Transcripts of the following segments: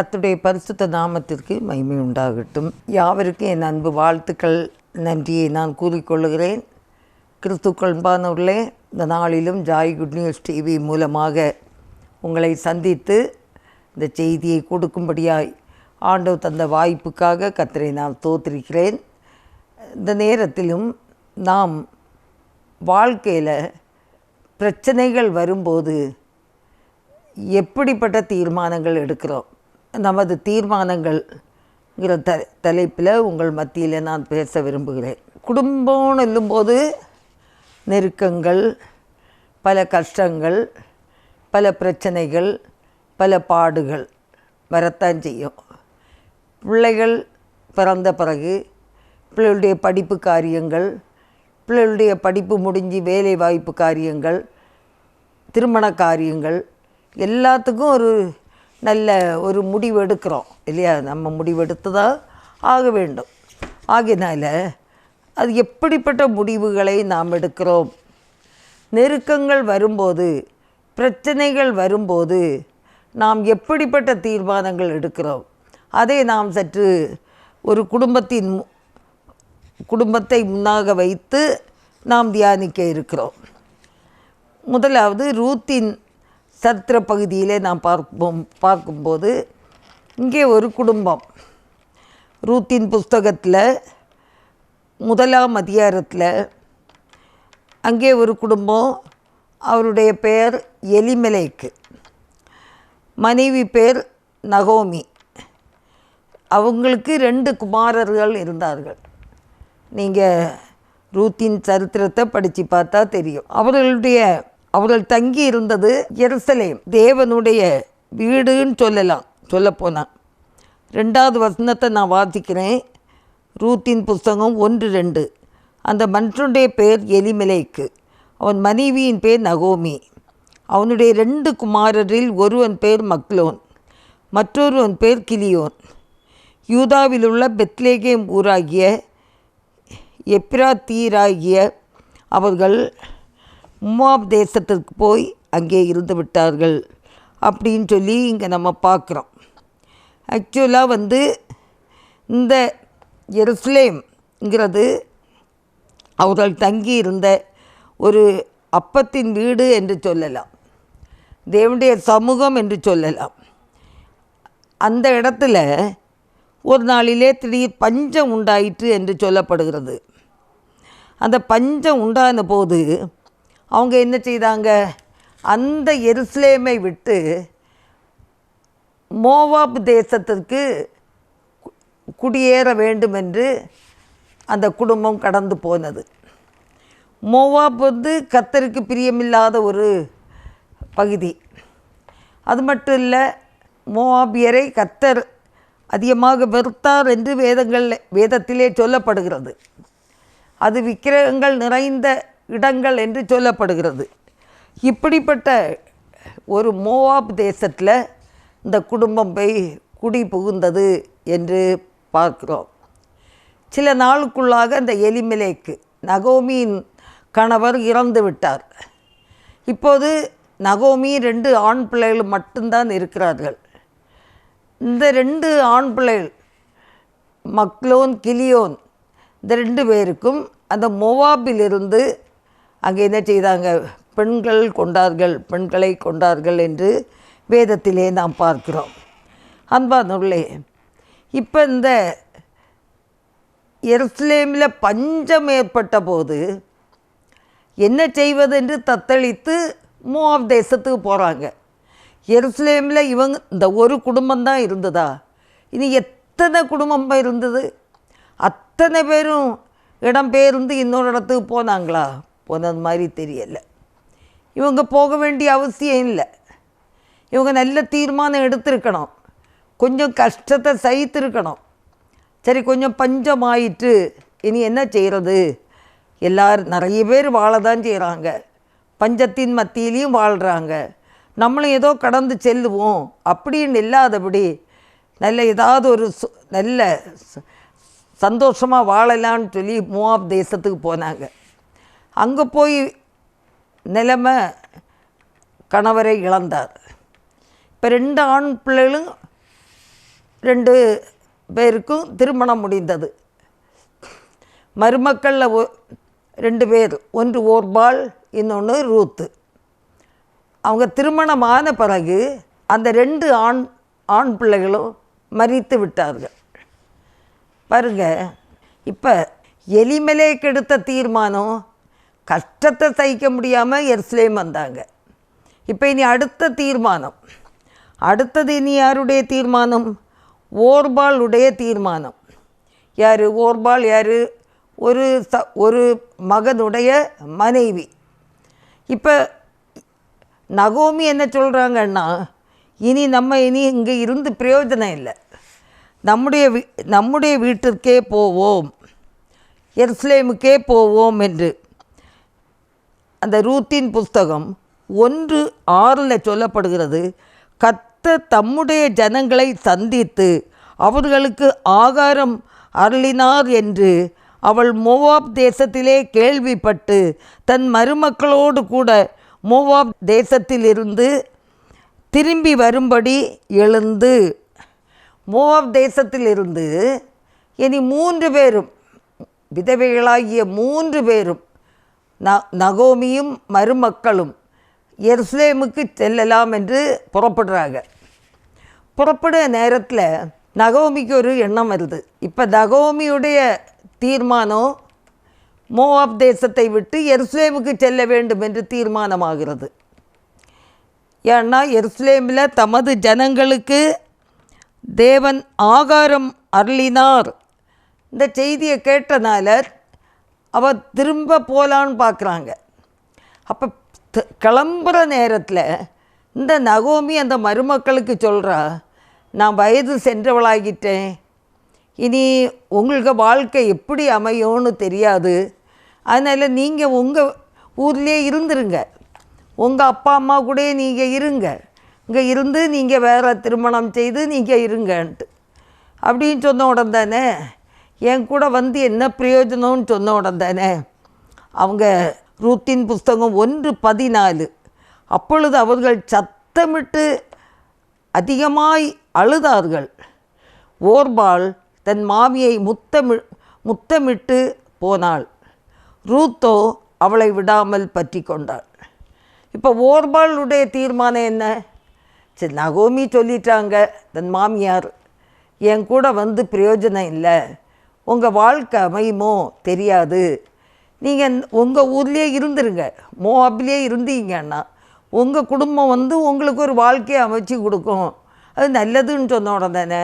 கத்துடைய பரிசுத்த நாமத்திற்கு மகிமை உண்டாகட்டும். யாவருக்கும் என் அன்பு வாழ்த்துக்கள் நன்றியை நான் கூறிக்கொள்கிறேன் கிறிஸ்துக்கொள்பானவர்களே இந்த நாளிலும் ஜாய் குட் நியூஸ் டிவி மூலமாக உங்களை சந்தித்து இந்த செய்தியை கொடுக்கும்படியாய் ஆண்டவர் தந்த வாய்ப்புக்காக கத்தரை நான் தோத்திருக்கிறேன் இந்த நேரத்திலும் நாம் வாழ்க்கையில் பிரச்சனைகள் வரும்போது எப்படிப்பட்ட தீர்மானங்கள் எடுக்கிறோம்? நமது தீர்மானங்கள்ங்கிற த தலைப்பில் உங்கள் மத்தியில் நான் பேச விரும்புகிறேன். குடும்பம்னு சொல்லும்போது நெருக்கங்கள் பல கஷ்டங்கள் பல பிரச்சனைகள் பல பாடுகள் வரத்தான் செய்யும். பிள்ளைகள் பிறந்த பிறகு பிள்ளைகளுடைய படிப்பு காரியங்கள் பிள்ளைகளுடைய படிப்பு முடிஞ்சு வேலை வாய்ப்பு காரியங்கள் திருமண காரியங்கள் எல்லாத்துக்கும் ஒரு நல்ல ஒரு முடிவெடுக்கிறோம் இல்லையா? நம்ம முடிவெடுத்து தான் ஆக வேண்டும். ஆகினால அது எப்படிப்பட்ட முடிவுகளை நாம் எடுக்கிறோம்? நெருக்கங்கள் வரும்போது பிரச்சனைகள் வரும்போது நாம் எப்படிப்பட்ட தீர்மானங்கள் எடுக்கிறோம்? அதை நாம் சற்று ஒரு குடும்பத்தின் குடும்பத்தை முன்னாக வைத்து நாம் தியானிக்க இருக்கிறோம். முதலாவது ரூத்தின் சரித்திர பகுதியிலே நாம் பார்ப்போம் பார்க்கும்போது இங்கே ஒரு குடும்பம். ரூத்தின் புஸ்தகத்தில் முதலாம் அதிகாரத்தில் அங்கே ஒரு குடும்பம். அவருடைய பெயர் எலிமலைக்கு. மனைவி பேர் நகோமி. அவங்களுக்கு ரெண்டு குமாரர்கள் இருந்தார்கள். நீங்கள் ரூத்தின் சரித்திரத்தை படித்து பார்த்தா தெரியும். அவர்களுடைய அவர்கள் தங்கி இருந்தது எருசலேம். தேவனுடைய வீடுன்னு சொல்லலாம். சொல்லப்போனால் ரெண்டாவது வசனத்தை நான் வாசிக்கிறேன். ரூத்தின் புஸ்தகம் ஒன்று ரெண்டு. அந்த மனுஷனுடைய பேர் எலிமலைக்கு. அவன் மனைவியின் பேர் நகோமி. அவனுடைய ரெண்டு குமாரரில் ஒருவன் பேர் மக்லோன். மற்றொருவன் பேர் கிலியோன். யூதாவில் உள்ள பெத்லேகேம் ஊராகிய எப்ராத்தீராகிய அவர்கள் முவாப் தேசத்திற்கு போய் அங்கே இருந்து விட்டார்கள் அப்படின்னு சொல்லி இங்கே நம்ம பார்க்குறோம். ஆக்சுவலாக வந்து இந்த எருசலேம்ங்கிறது அவர்கள் தங்கி இருந்த ஒரு அப்பத்தின் வீடு என்று சொல்லலாம். தேவனுடைய சமூகம் என்று சொல்லலாம். அந்த இடத்துல ஒரு நாளிலே திடீர் பஞ்சம் உண்டாயிற்று என்று சொல்லப்படுகிறது. அந்த பஞ்சம் உண்டான போது அவங்க என்ன செய்தாங்க? அந்த எருசலேமை விட்டு மோவாப் தேசத்திற்கு குடியேற வேண்டும் என்று அந்த குடும்பம் கடந்து போனது. மோவாப் வந்து கத்தருக்கு பிரியமில்லாத ஒரு பகுதி. அது மட்டும் இல்லை மோவாபியரை கத்தர் அதிகமாக வெறுத்தார் என்று வேதங்கள் வேதத்திலே சொல்லப்படுகிறது. அது விக்கிரகங்கள் நிறைந்த இடங்கள் என்று சொல்லப்படுகிறது. இப்படிப்பட்ட ஒரு மோவாப் தேசத்தில் இந்த குடும்பம் போய் குடி புகுந்தது என்று பார்க்கிறோம். சில நாளுக்குள்ளாக அந்த எலிமலேக்கு நகோமியின் கணவர் இறந்து விட்டார். இப்போது நகோமி ரெண்டு ஆண் பிள்ளைகள் மட்டும்தான் இருக்கிறார்கள். இந்த ரெண்டு ஆண் பிள்ளைகள் மக்லோன் கிலியோன் இந்த ரெண்டு பேருக்கும் அந்த மொவாபிலிருந்து அங்கே என்ன செய்தாங்க? பெண்கள் கொண்டார்கள் பெண்களை கொண்டார்கள் என்று வேதத்திலே நாம் பார்க்கிறோம். அன்பானுள்ளே இப்போ இந்த எருசலேமில் பஞ்சம் ஏற்பட்ட போது என்ன செய்வதென்று தத்தளித்து மூவ் தேசத்துக்கு போகிறாங்க எருசலேமில் இவங்க இந்த ஒரு குடும்பம் தான் இருந்ததா? இனி எத்தனை குடும்பம் இருந்தது? அத்தனை பேரும் இடம்பெயர்ந்து இன்னொரு இடத்துக்கு போனாங்களா? போனது மாதிரி தெரியலை. இவங்க போக வேண்டிய அவசியம் இல்லை. இவங்க நல்ல தீர்மானம் எடுத்திருக்கணும். கொஞ்சம் கஷ்டத்தை சகித்திருக்கணும். சரி கொஞ்சம் பஞ்சம் ஆயிட்டு இனி என்ன செய்கிறது எல்லோரும் நிறைய பேர் வாழ தான் செய்கிறாங்க பஞ்சத்தின் மத்தியிலையும் வாழ்கிறாங்க நம்மளும் ஏதோ கடந்து செல்லுவோம். அப்படின்னு இல்லாதபடி நல்ல ஏதாவது ஒரு சு- நல்ல சந்தோஷமாக வாழலான்னு சொல்லி மூவாப் தேசத்துக்கு போனாங்க. அங்கே போய் நிலைமை கணவரை இழந்தார். இப்போ ரெண்டு ஆண் பிள்ளைகளும் ரெண்டு பேருக்கும் திருமணம் முடிந்தது. மருமக்களில் ஒ- ரெண்டு பேர் ஒன்று ஓர்பால் இன்னொன்று ரூத்து. அவங்க திருமணமான பிறகு அந்த ரெண்டு ஆண் ஆண் பிள்ளைகளும் மறித்து விட்டார்கள். பாருங்கள் இப்போ எலிமலேக்கு எடுத்த தீர்மானம் கஷ்டத்தை சகிக்க முடியாமல் எருசலேம் வந்தாங்க. இப்போ இனி அடுத்த தீர்மானம். அடுத்தது இனி யாருடைய தீர்மானம்? ஓர்பாலுடைய தீர்மானம். யார்? ஓர்பால் யார்? ஒரு ச ஒரு மகனுடைய மனைவி. இப்போ நகோமி என்ன சொல்கிறாங்கன்னா இனி நம்ம இனி இங்கே இருந்து பிரயோஜனம் இல்லை. நம்முடைய வீ நம்முடைய வீட்டிற்கே போவோம். எருசலேமுக்கே போவோம் என்று. அந்த ரூத்தின் புஸ்தகம் ஒன்று ஆறில் சொல்லப்படுகிறது கத்த தம்முடைய ஜனங்களை சந்தித்து அவர்களுக்கு ஆகாரம் அருளினார் என்று. அவள் மோவாப் தேசத்திலே கேள்விப்பட்டு தன் மருமக்களோடு கூட மோவாப் தேசத்திலிருந்து திரும்பி வரும்படி எழுந்து மோவாப் தேசத்திலிருந்து இனி மூன்று பேரும் விதவைகளாகிய மூன்று பேரும் ந நகோமியும் மருமக்களும் எருசலேமுக்கு செல்லலாம் என்று புறப்படுறாங்க. புறப்படுற நேரத்தில் நகோமிக்கு ஒரு எண்ணம் வருது. இப்போ நகோமியுடைய தீர்மானம் மோவாப் தேசத்தை விட்டு எருசலேமுக்கு செல்ல வேண்டும் என்று தீர்மானமாகிறது. ஏன்னா எருசலேமில் தமது ஜனங்களுக்கு தேவன் ஆகாரம் அருளினார். இந்த செய்தியை கேட்டனால அவள் திரும்ப போகலான்னு பார்க்குறாங்க அப்போ த- கிளம்புற நேரத்தில் இந்த நகோமி அந்த மருமக்களுக்கு சொல்கிறா நான் வயது சென்றவளாகிட்டேன். இனி உங்களுக்கு வாழ்க்கை எப்படி அமையும்னு தெரியாது. அதனால் நீங்கள் உங்கள் ஊர்லேயே இருந்துருங்க. உங்கள் அப்பா அம்மா கூட நீங்கள் இருங்க. இங்கே இருந்து நீங்கள் வேறு திருமணம் செய்து நீங்கள் இருங்கன்ட்டு. அப்படின்னு சொன்ன உடன்தானே என் கூட வந்து என்ன பிரயோஜனம்னு சொன்ன உடனே அவங்க ரூத்தின் புஸ்தகம் ஒன்று பதினாலு அப்பொழுது அவர்கள் சத்தமிட்டு அதிகமாய் அழுதார்கள். ஓர்பால் தன் மாமியை முத்தமி முத்தமிட்டு போனாள். ரூத்தோ அவளை விடாமல் பற்றி கொண்டாள். இப்போ ஓர்பாளுடைய தீர்மானம் என்ன? சரி நகோமி சொல்லிட்டாங்க தன் மாமியார். என் கூட வந்து பிரயோஜனம் இல்லை. உங்கள் வாழ்க்கை அமையுமோ தெரியாது. நீங்கள் உங்கள் ஊர்லேயே இருந்துருங்க. மோவாப்லேயே இருந்தீங்கன்னா உங்கள் குடும்பம் வந்து உங்களுக்கு ஒரு வாழ்க்கையை அமைச்சு கொடுக்கும். அது நல்லதுன்னு சொன்ன உடனே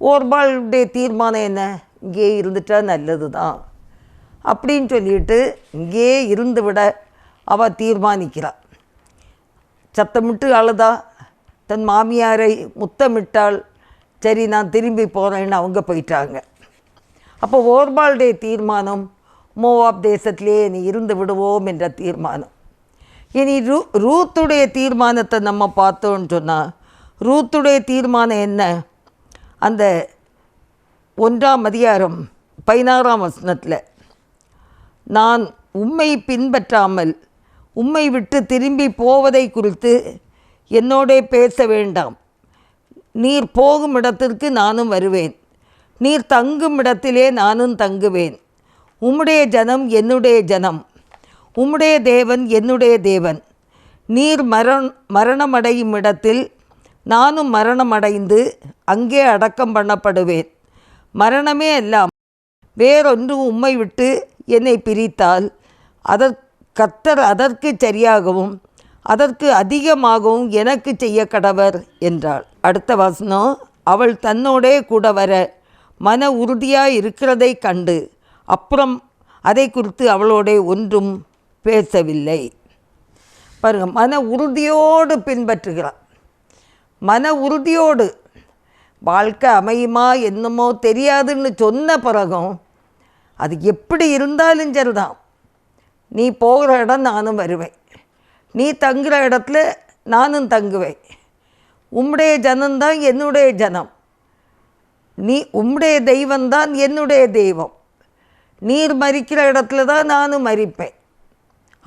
ஓர்பாளுடைய தீர்மானம் என்ன? இங்கேயே இருந்துட்டா நல்லது தான் அப்படின்னு சொல்லிட்டு இங்கேயே இருந்து விட அவள் தீர்மானிக்கிறாள் சத்தமிட்டு அழுதா தன் மாமியாரை முத்தமிட்டால் சரி நான் திரும்பி போகிறேன்னு அவங்க போயிட்டாங்க. அப்போ ஓர்பால்டே தீர்மானம் மோவாப் தேசத்திலே நீ இருந்து விடுவோம் என்ற தீர்மானம். இனி ரூ ரூத்துடைய தீர்மானத்தை நம்ம பார்த்தோன்னு சொன்னால் ரூத்துடைய தீர்மானம் என்ன? அந்த ஒன்றாம் அதிகாரம் பதினாறாம் வசனத்தில் நான் உம்மை பின்பற்றாமல் உம்மை விட்டு திரும்பி போவதை குறித்து என்னோடே பேச வேண்டாம். நீர் போகும் இடத்திற்கு நானும் வருவேன். நீர் தங்கும் இடத்திலே நானும் தங்குவேன். உம்முடைய ஜனம் என்னுடைய ஜனம். உம்முடைய தேவன் என்னுடைய தேவன். நீர் மரண் மரணமடையும் இடத்தில் நானும் மரணமடைந்து அங்கே அடக்கம் பண்ணப்படுவேன். மரணமே எல்லாம் வேறொன்று உம்மை விட்டு என்னை பிரித்தால் அதற் கத்தர் அதற்கு சரியாகவும் அதற்கு அதிகமாகவும் எனக்கு செய்ய கடவர் என்றாள். அடுத்த வசனம் அவள் தன்னோடே கூட வர மன உறுதியாக இருக்கிறதை கண்டு அப்புறம் அதை குறித்து அவளோடே ஒன்றும் பேசவில்லை. பாருங்க மன உறுதியோடு பின்பற்றுகிறான் மன உறுதியோடு வாழ்க்கை அமையுமா என்னமோ தெரியாதுன்னு சொன்ன பிறகும் அது எப்படி இருந்தாலும் சரிதான். நீ போகிற இடம் நானும் வருவேன். நீ தங்குகிற இடத்துல நானும் தங்குவேன். உம்முடைய ஜனம்தான் என்னுடைய ஜனம். நீ உம்முடைய தெய்வம்தான் என்னுடைய தெய்வம். நீர் மறிக்கிற இடத்துல தான் நானும் மறிப்பேன்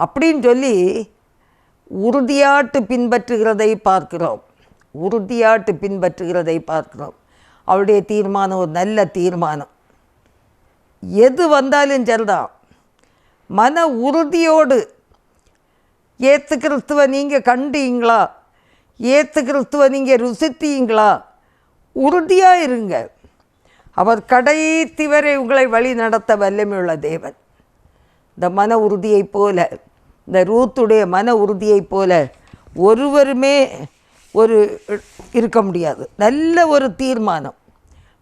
அப்படின்னு சொல்லி உறுதியாட்டு பின்பற்றுகிறதை பார்க்கிறோம். உறுதியாட்டு பின்பற்றுகிறதை பார்க்கிறோம். அவருடைய தீர்மானம் ஒரு நல்ல தீர்மானம். எது வந்தாலும் சரிதான். மன உறுதியோடு ஏத்து கிறிஸ்துவ நீங்கள் கண்டீங்களா? ஏத்து கிறிஸ்துவ நீங்கள் ருசித்தீங்களா? உறுதியாக இருங்க அவர் கடைத்தி வரை உங்களை வழி நடத்த வல்லமையுள்ள தேவன். இந்த மன உறுதியைப் போல இந்த ரூத்துடைய மன உறுதியைப் போல ஒருவருமே ஒரு இருக்க முடியாது. நல்ல ஒரு தீர்மானம்.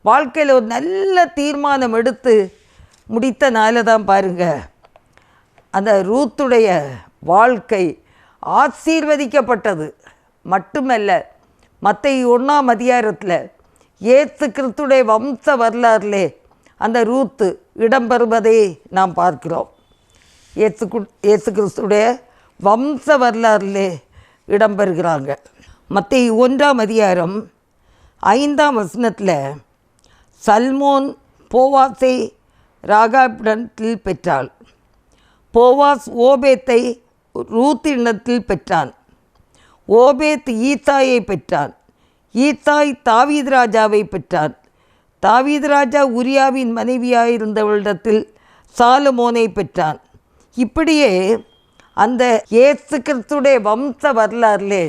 வாழ்க்கையில் ஒரு நல்ல தீர்மானம் எடுத்து முடித்தனால தான் பாருங்கள் அந்த ரூத்துடைய வாழ்க்கை ஆசீர்வதிக்கப்பட்டது. மட்டுமல்ல மற்ற ஒன்றாம் அதிகாரத்தில் ஏத்து கிறிஸ்துடைய வம்ச வரலாறுலே அந்த ரூத்து இடம்பெறுவதை நாம் பார்க்கிறோம். ஏசு ஏத்து ஏசு கிறிஸ்துடைய வம்ச வரலாறுலே இடம்பெறுகிறாங்க. மற்ற ஒன்றாம் அதிகாரம் ஐந்தாம் வசனத்தில் சல்மோன் போவாசை ராகாபிடத்தில் பெற்றாள். போவாஸ் ஓபேத்தை ரூத்தினத்தில் பெற்றான். ஓபேத் ஈத்தாயை பெற்றான். ஈத்தாய் தாவீது ராஜாவை பெற்றான் தாவீது ராஜா உரியாவின் மனைவியாயிருந்தவளிடத்தில் சாலுமோனை பெற்றான். இப்படியே அந்த இயேசு கிறிஸ்துடைய வம்ச வரலாறுலே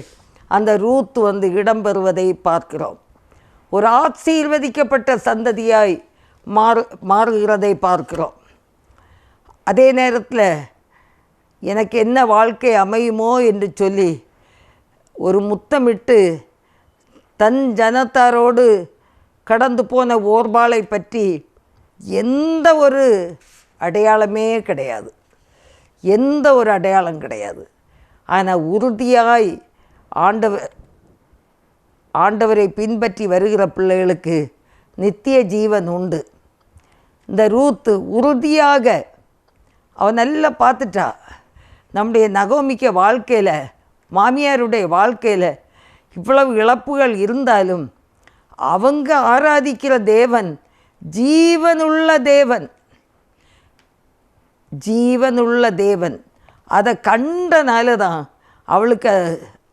அந்த ரூத் வந்து இடம்பெறுவதை பார்க்கிறோம். ஒரு ஆசீர்வதிக்கப்பட்ட சந்ததியாய் மாறு மாறுகிறதை பார்க்கிறோம். அதே நேரத்தில் எனக்கு என்ன வாழ்க்கை அமையுமோ என்று சொல்லி ஒரு முத்தமிட்டு தன் ஜனத்தாரோடு கடந்து போன ஓர்பாலை பற்றி எந்த ஒரு அடையாளமே கிடையாது. எந்த ஒரு அடையாளம் கிடையாது. ஆனால் உறுதியாய் ஆண்டவர் ஆண்டவரை பின்பற்றி வருகிற பிள்ளைகளுக்கு நித்திய ஜீவன் உண்டு. இந்த ரூத்து உறுதியாக அவன் நல்லா பார்த்துட்டா. நம்முடைய நகோமிக்க வாழ்க்கையில் மாமியாருடைய வாழ்க்கையில் இவ்வளவு இழப்புகள் இருந்தாலும் அவங்க ஆராதிக்கிற தேவன் ஜீவனுள்ள தேவன் ஜீவனுள்ள தேவன். அதை கண்டனால தான் அவளுக்கு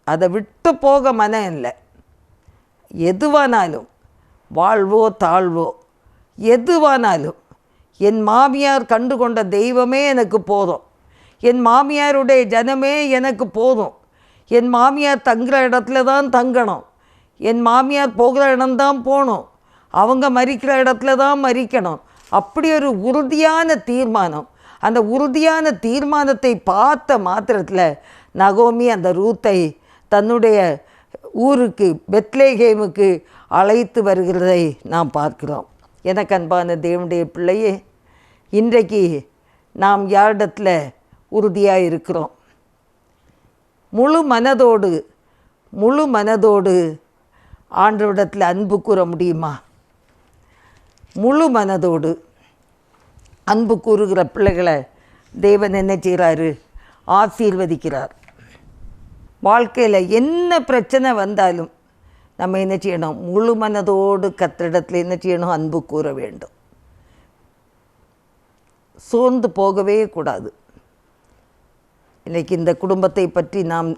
அதை விட்டு போக மனம் இல்லை. எதுவானாலும் வாழ்வோ தாழ்வோ எதுவானாலும் என் மாமியார் கண்டு கொண்ட தெய்வமே எனக்கு போதும். என் மாமியாருடைய ஜனமே எனக்கு போதும். என் மாமியார் தங்குற இடத்துல தான் தங்கணும். என் மாமியார் போகிற இடம்தான் போகணும். அவங்க மறிக்கிற இடத்துல தான் மறிக்கணும். அப்படி ஒரு உறுதியான தீர்மானம். அந்த உறுதியான தீர்மானத்தை பார்த்த மாத்திரத்தில் நகோமி அந்த ரூத்தை தன்னுடைய ஊருக்கு பெத்லேஹேமுக்கு அழைத்து வருகிறதை நாம் பார்க்கிறோம். எனக்கு அன்பான தேவனுடைய பிள்ளையே இன்றைக்கு நாம் யாரிடத்தில் உறுதியாக இருக்கிறோம் முழு மனதோடு முழு மனதோடு ஆண்டவரிடத்தில் அன்பு கூற முடியுமா? முழு மனதோடு அன்பு கூறுகிற பிள்ளைகளை தேவன் என்ன செய்கிறாரு? ஆசீர்வதிக்கிறார். வாழ்க்கையில் என்ன பிரச்சனை வந்தாலும் நம்ம என்ன செய்யணும்? முழு மனதோடு கத்திரிடத்தில் என்ன செய்யணும்? அன்பு கூற வேண்டும். சோர்ந்து போகவே கூடாது. இன்றைக்கி இந்த குடும்பத்தை பற்றி நாம்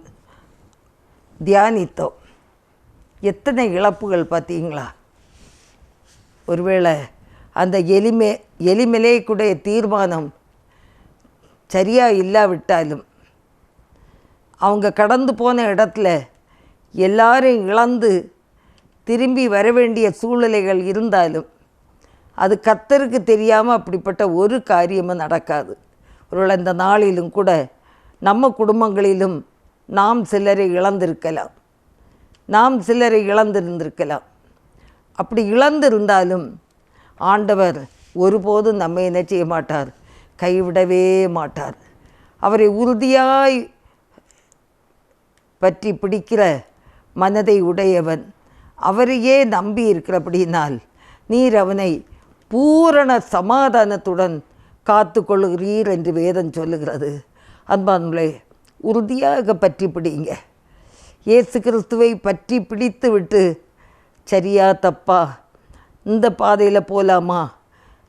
தியானித்தோம். எத்தனை இழப்புகள் பார்த்தீங்களா? ஒருவேளை அந்த எலிமே எலிமலேக்குடைய தீர்மானம் சரியாக இல்லாவிட்டாலும் அவங்க கடந்து போன இடத்துல எல்லாரையும் இழந்து திரும்பி வர வேண்டிய சூழ்நிலைகள் இருந்தாலும் அது கத்தருக்கு தெரியாமல் அப்படிப்பட்ட ஒரு காரியமும் நடக்காது. ஒருவேளை இந்த நாளிலும் கூட நம்ம குடும்பங்களிலும் நாம் சிலரை இழந்திருக்கலாம். நாம் சிலரை இழந்திருந்திருக்கலாம். அப்படி இழந்திருந்தாலும் ஆண்டவர் ஒருபோதும் நம்ம என்ன செய்ய மாட்டார்? கைவிடவே மாட்டார். அவரை உறுதியாய் பற்றி பிடிக்கிற மனதை உடையவன் அவரையே நம்பி இருக்கிறபடியினால் நீர் அவனை பூரண சமாதானத்துடன் காத்து கொள்ளுகிறீர் என்று வேதம் சொல்லுகிறது. அன்பான்களே உறுதியாக பற்றி பிடிங்க இயேசு கிறிஸ்துவை பற்றி பிடித்து விட்டு சரியா தப்பா இந்த பாதையில் போகலாமா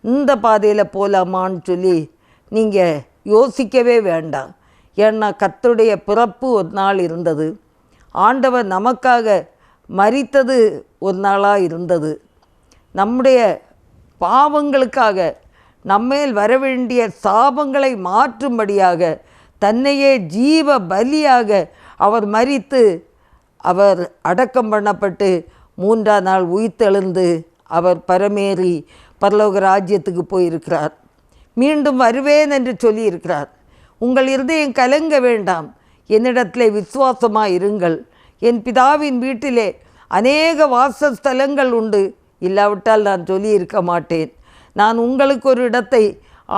இந்த பாதையில் போகலாமான்னு சொல்லி நீங்கள் யோசிக்கவே வேண்டாம். ஏன்னா கத்துடைய பிறப்பு ஒரு நாள் இருந்தது. ஆண்டவர் நமக்காக மறித்தது ஒரு நாளாக இருந்தது. நம்முடைய பாவங்களுக்காக நம்மேல் வரவேண்டிய சாபங்களை மாற்றும்படியாக தன்னையே ஜீவ பலியாக அவர் மரித்து அவர் அடக்கம் பண்ணப்பட்டு மூன்றாம் நாள் உயிர்த்தெழுந்து அவர் பரமேறி பரலோக ராஜ்யத்துக்கு போயிருக்கிறார். மீண்டும் வருவேன் என்று சொல்லியிருக்கிறார். உங்கள் இருதயம் கலங்க வேண்டாம். என்னிடத்திலே விசுவாசமாக இருங்கள். என் பிதாவின் வீட்டிலே அநேக வாசஸ்தலங்கள் உண்டு. இல்லாவிட்டால் நான் சொல்லியிருக்க மாட்டேன். நான் உங்களுக்கு ஒரு இடத்தை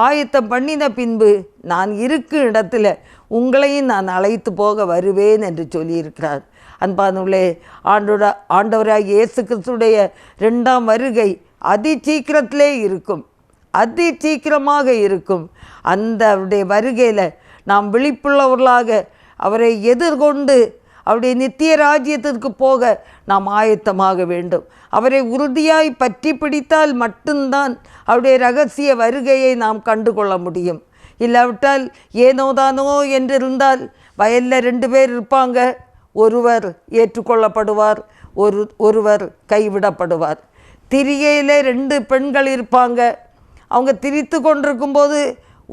ஆயத்தம் பண்ணின பின்பு நான் இருக்கும் இடத்துல உங்களையும் நான் அழைத்து போக வருவேன் என்று சொல்லியிருக்கிறார். அன்பானுள்ளே ஆண்டோட ஆண்டவராக இயேசு கிறிஸ்துடைய ரெண்டாம் வருகை அதி சீக்கிரத்திலே இருக்கும். அதி சீக்கிரமாக இருக்கும். அந்த அவருடைய வருகையில் நாம் விழிப்புள்ளவர்களாக அவரை எதிர்கொண்டு அவருடைய நித்திய ராஜ்யத்திற்கு போக நாம் ஆயத்தமாக வேண்டும். அவரை உறுதியாய் பற்றி பிடித்தால் மட்டும்தான் அவருடைய ரகசிய வருகையை நாம் கண்டுகொள்ள முடியும். இல்லாவிட்டால் ஏனோதானோ என்றிருந்தால் வயலில் ரெண்டு பேர் இருப்பாங்க. ஒருவர் ஏற்றுக்கொள்ளப்படுவார் ஒரு ஒருவர் கைவிடப்படுவார். திரியையில் ரெண்டு பெண்கள் இருப்பாங்க. அவங்க திரித்து கொண்டிருக்கும்போது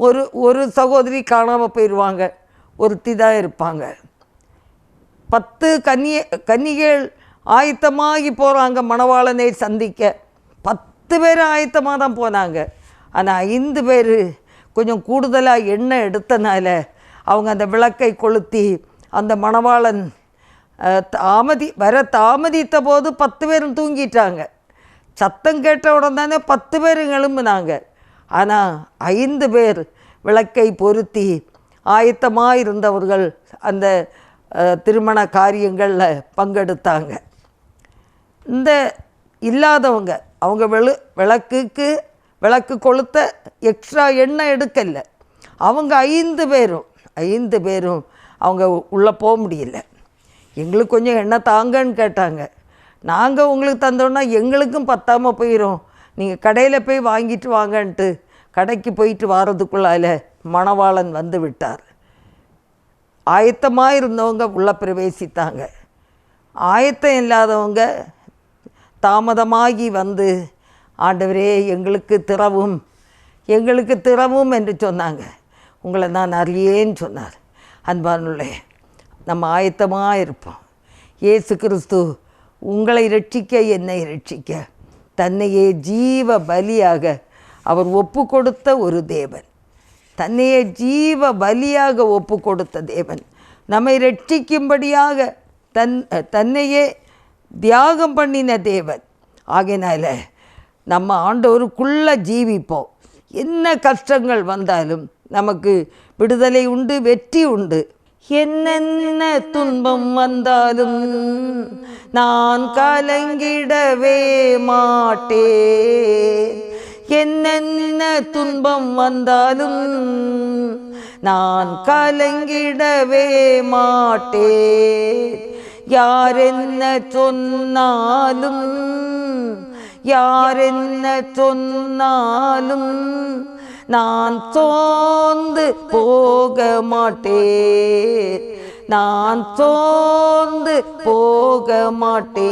ஒரு ஒரு சகோதரி காணாமல் போயிடுவாங்க ஒருத்தி தான் இருப்பாங்க. பத்து கன்னிய கன்னிகள் ஆயத்தமாகி போகிறாங்க மணவாளனை சந்திக்க. பத்து பேர் ஆயத்தமாக தான் போனாங்க. ஆனால் ஐந்து பேர் கொஞ்சம் கூடுதலாக எண்ணெய் எடுத்தனால அவங்க அந்த விளக்கை கொளுத்தி அந்த மணவாளன் தாமதி வர தாமதித்த போது பத்து பேரும் தூங்கிட்டாங்க. சத்தம் கேட்ட உடனே தானே பத்து பேரும் எழும்புனாங்க. ஆனால் ஐந்து பேர் விளக்கை பொருத்தி ஆயத்தமாக இருந்தவர்கள் அந்த திருமண காரியங்களில் பங்கெடுத்தாங்க. இந்த இல்லாதவங்க அவங்க வெளு விளக்குக்கு விளக்கு கொளுத்த எக்ஸ்ட்ரா எண்ணெய் எடுக்கல. அவங்க ஐந்து பேரும் ஐந்து பேரும் அவங்க உள்ளே போக முடியல. எங்களுக்கு கொஞ்சம் எண்ணெய் தாங்கன்னு கேட்டாங்க. நாங்கள் உங்களுக்கு தந்தோன்னா எங்களுக்கும் பத்தாமல் போயிடும் நீங்கள் கடையில் போய் வாங்கிட்டு வாங்கன்ட்டு கடைக்கு போயிட்டு வாரதுக்குள்ளால மணவாளன் வந்து விட்டார். ஆயத்தமாக இருந்தவங்க உள்ளே பிரவேசித்தாங்க. ஆயத்தம் இல்லாதவங்க தாமதமாகி வந்து ஆண்டவரே எங்களுக்கு திறவும் எங்களுக்கு திறவும் என்று சொன்னாங்க. உங்களை நான் அறியேன்னு சொன்னார். அன்பானுள்ளே நம்ம ஆயத்தமாக இருப்போம் இயேசு கிறிஸ்து உங்களை ரட்சிக்க என்னை ரட்சிக்க தன்னையே ஜீவ பலியாக அவர் ஒப்பு கொடுத்த ஒரு தேவன். தன்னையே ஜீவ பலியாக ஒப்பு கொடுத்த தேவன். நம்மை ரட்சிக்கும்படியாக தன் தன்னையே தியாகம் பண்ணின தேவன். ஆகையினால நம்ம ஆண்டவருக்குள்ள ஜீவிப்போம். என்ன கஷ்டங்கள் வந்தாலும் நமக்கு விடுதலை உண்டு வெற்றி உண்டு. என்னென்ன துன்பம் வந்தாலும் நான் கலங்கிடவே மாட்டேன் என்னென்ன துன்பம் வந்தாலும் நான் கலங்கிடவே மாட்டேன். யார் என்ன சொன்னாலும் யார் என்ன சொன்னாலும் நான் சோர்ந்து போக மாட்டேன். நான் சோர்ந்து போக மாட்டேன்.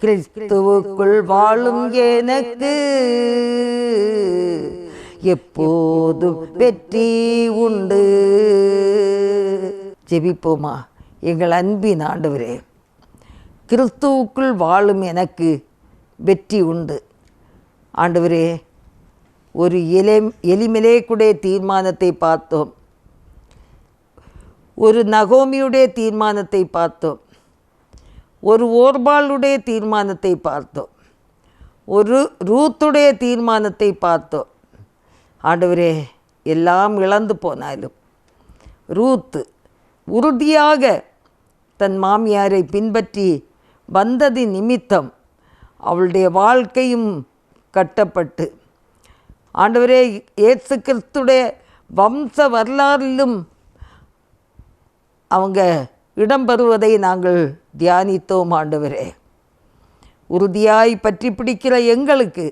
கிறிஸ்துவுக்குள் வாழும் எனக்கு. எப்போதும் வெற்றி உண்டு. ஜெபிப்போமா எங்கள் அன்பின் ஆண்டவரே. கிறிஸ்துவுக்குள் வாழும் எனக்கு வெற்றி உண்டு. ஆண்டவரே ஒரு எலே கூட தீர்மானத்தை பார்த்தோம். ஒரு நகோமியுடைய தீர்மானத்தை பார்த்தோம். ஒரு ஓர்பாளுடைய தீர்மானத்தை பார்த்தோம். ஒரு ரூத்துடைய தீர்மானத்தை பார்த்தோம். ஆண்டவரே எல்லாம் இழந்து போனாலும் ரூத்து உறுதியாக தன் மாமியாரை பின்பற்றி வந்தது நிமித்தம் அவளுடைய வாழ்க்கையும் கட்டப்பட்டு ஆண்டவரே இயேசு கிறிஸ்துடைய வம்ச வரலாறிலும் அவங்க இடம்பெறுவதை நாங்கள் தியானித்தோம் ஆண்டவரே. உறுதியாய் பற்றி பிடிக்கிற எங்களுக்கு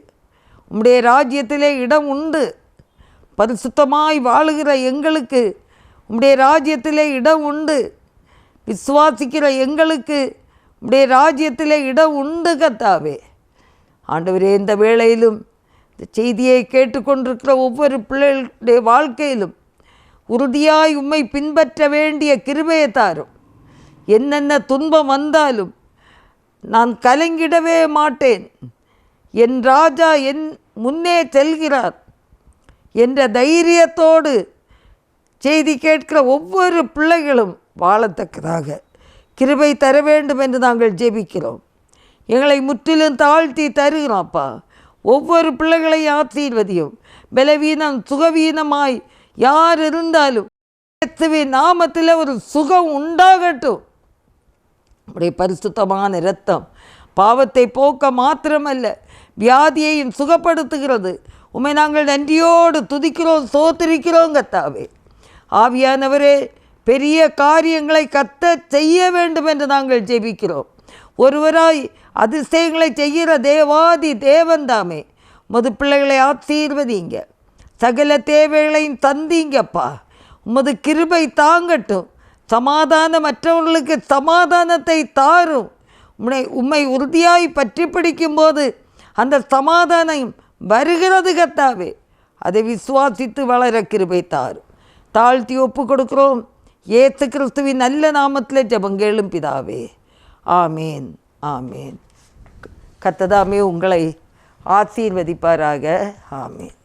உம்முடைய ராஜ்யத்திலே இடம் உண்டு. பரிசுத்தமாய் வாழுகிற எங்களுக்கு உம்முடைய ராஜ்யத்திலே இடம் உண்டு. விசுவாசிக்கிற எங்களுக்கு உடைய ராஜ்யத்திலே இடம் உண்டு கத்தாவே ஆண்டவரே இந்த வேளையிலும் இந்த செய்தியை கேட்டுக்கொண்டிருக்கிற ஒவ்வொரு பிள்ளைகளுடைய வாழ்க்கையிலும் உறுதியாய் உம்மை பின்பற்ற வேண்டிய கிருபையை தாரும். என்னென்ன துன்பம் வந்தாலும் நான் கலங்கிடவே மாட்டேன். என் ராஜா என் முன்னே செல்கிறார் என்ற தைரியத்தோடு செய்தி கேட்கிற ஒவ்வொரு பிள்ளைகளும் வாழத்தக்கதாக கிருபை தர வேண்டும் என்று நாங்கள் ஜெபிக்கிறோம். எங்களை முற்றிலும் தாழ்த்தி தருகிறோம்ப்பா ஒவ்வொரு பிள்ளைகளையும் ஆசீர்வதியும். பலவீனம் சுகவீனமாய் யார் இருந்தாலும் நாமத்தில் ஒரு சுகம் உண்டாகட்டும். உடைய பரிசுத்தமான இரத்தம். பாவத்தை போக்க மாத்திரமல்ல வியாதியையும் சுகப்படுத்துகிறது. உம்மை நாங்கள் நன்றியோடு துதிக்கிறோம் சோத்திரிக்கிறோம் கத்தாவே ஆவியானவரே பெரிய காரியங்களை கத்த செய்ய வேண்டும் என்று நாங்கள் ஜெபிக்கிறோம். ஒருவராய் அதிசயங்களை செய்கிற தேவாதி தேவன்தாமே முது பிள்ளைகளை ஆசீர்வதிங்க. சகல தேவைகளையும் தந்தீங்கப்பா. உமது கிருபை தாங்கட்டும். சமாதானம் மற்றவர்களுக்கு சமாதானத்தை தாரும். உன்னை உம்மை உறுதியாய் பற்றி பிடிக்கும்போது அந்த சமாதானம் வருகிறது கத்தாவே அதை விசுவாசித்து வளர கிருபை தாரும். தாழ்த்தி ஒப்பு கொடுக்கிறோம். ஏசு கிறிஸ்துவின் நல்ல நாமத்தில் ஜபங்கேளும் பிதாவே. ஆமேன் ஆமேன். கத்ததாமே உங்களை ஆசீர்வதிப்பாராக. ஆமேன்.